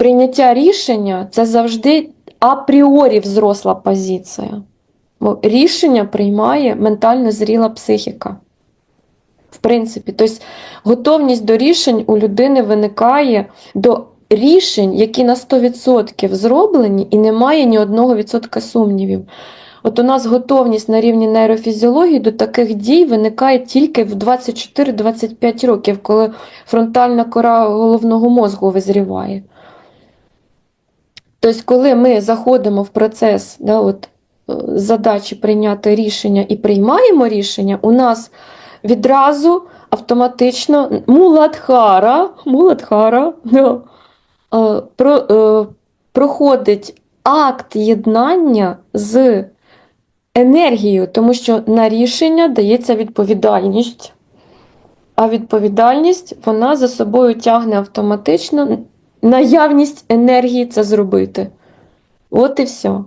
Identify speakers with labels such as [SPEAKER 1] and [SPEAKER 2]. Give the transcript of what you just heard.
[SPEAKER 1] прийняття рішення це завжди апріорі взросла позиція. Бо рішення приймає ментально зріла психіка. В принципі, тобто готовність до рішень у людини виникає до рішень, які на 100% зроблені, і немає ні одного відсотка сумнівів. От у нас готовність на рівні нейрофізіології до таких дій виникає тільки в 24-25 років, коли фронтальна кора головного мозку визріває. Тобто, коли ми заходимо в процес да, от, е, задачі прийняти рішення і приймаємо рішення, у нас відразу автоматично муладхара, муладхара да, е, про, е, проходить акт єднання з енергією, тому що на рішення дається відповідальність. А відповідальність вона за собою тягне автоматично наявність енергії це зробити. От і все.